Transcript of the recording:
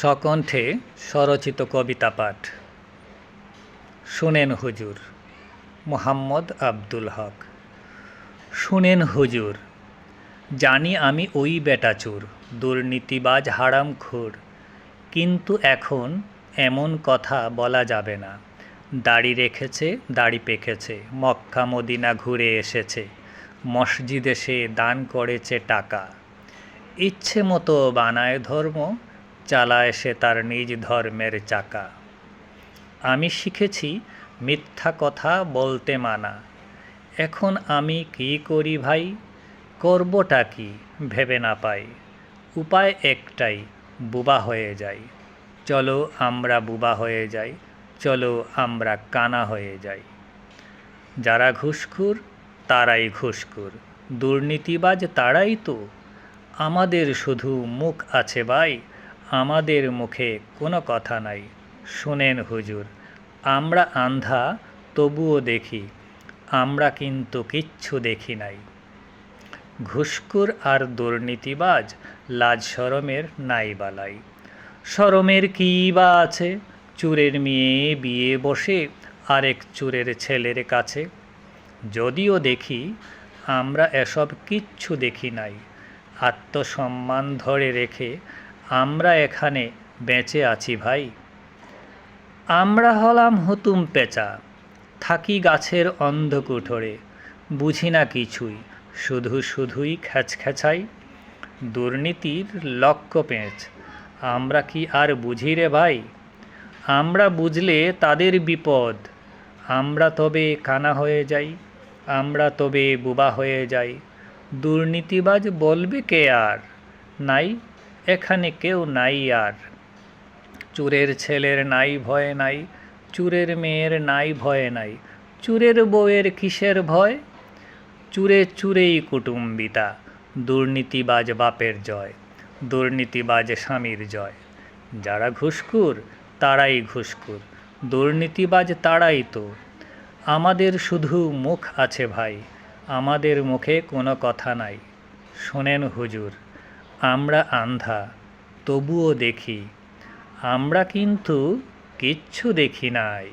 সকণ্ঠে স্বরচিত কবিতা পাঠ। শুনেন হুজুর মোহাম্মদ আব্দুল হক। শুনেন হুজুর, জানি আমি ওই বেটাচুর, দুর্নীতিবাজ হারামখোর কিন্তু এখন এমন কথা বলা যাবে না। দাড়ি রেখেছে, দাড়ি পেকেছে, মক্কা মদিনা ঘুরে এসেছে। মসজিদে সে দান করেছে টাকা। ইচ্ছে মতো বানায় ধর্ম চালায় সে তার নিজ ধর্মের চাকা। আমি শিখেছি মিথ্যা কথা বলতে মানা। এখন আমি কী করি ভাই? করবটা কি? ভেবে না পাই। উপায় একটাই, বুবা হয়ে যাই। চলো আমরা বুবা হয়ে যাই। চলো আমরা কানা হয়ে যাই। যারা ঘুষখোর, তারাই ঘুষখোর। দুর্নীতিবাজ তারাই তো। আমাদের শুধু মুখ আছে ভাই। আমাদের মুখে কোনো কথা নাই। শুনেন হুজুর, আমরা আন্ধা, তবুও দেখি, আমরা কিন্তু কিচ্ছু দেখি নাই। ঘুষকুর আর দুর্নীতিবাজ লাজ শরমের নাই বালাই। শরমের কী বা আছে? চুরের মেয়ে বিয়ে বসে, আরেক চুরের ছেলের কাছে। যদিও দেখি, আমরা এসব কিচ্ছু দেখি নাই। আত্মসম্মান ধরে রেখে আমরা এখানে বেঁচে আছি ভাই। আমরা হলাম হুতুম পেঁচা, থাকি গাছের অন্ধকুঠোরে, বুঝি না কিছুই, শুধু শুধুই খ্যাচখ্যাচাই। দুর্নীতির লক্ষ্য পেঁচ, আমরা কি আর বুঝি রে ভাই? আমরা বুঝলে তাদের বিপদ, আমরা তবে কানা হয়ে যাই, আমরা তবে বুবা হয়ে যাই। দুর্নীতিবাজ বলবে কে আর? নাই এখানে কেউ নাই আর। চুরের ছেলের নাই ভয় নাই, চুরের মেয়ের নাই ভয় নাই। চুরের বউয়ের কিসের ভয়? চুরে চুরেই কুটুম্বিতা, দুর্নীতিবাজ বাপের জয়, দুর্নীতিবাজ স্বামীর জয়। যারা ঘুষখোর, তারাই ঘুষখোর, দুর্নীতিবাজ তারাই তো। আমাদের শুধু মুখ আছে ভাই, আমাদের মুখে কোনো কথা নাই। শোনেন হুজুর আমরা আন্ধা তবুও দেখি। আমরা কিন্তু কিচ্ছু দেখি নাই।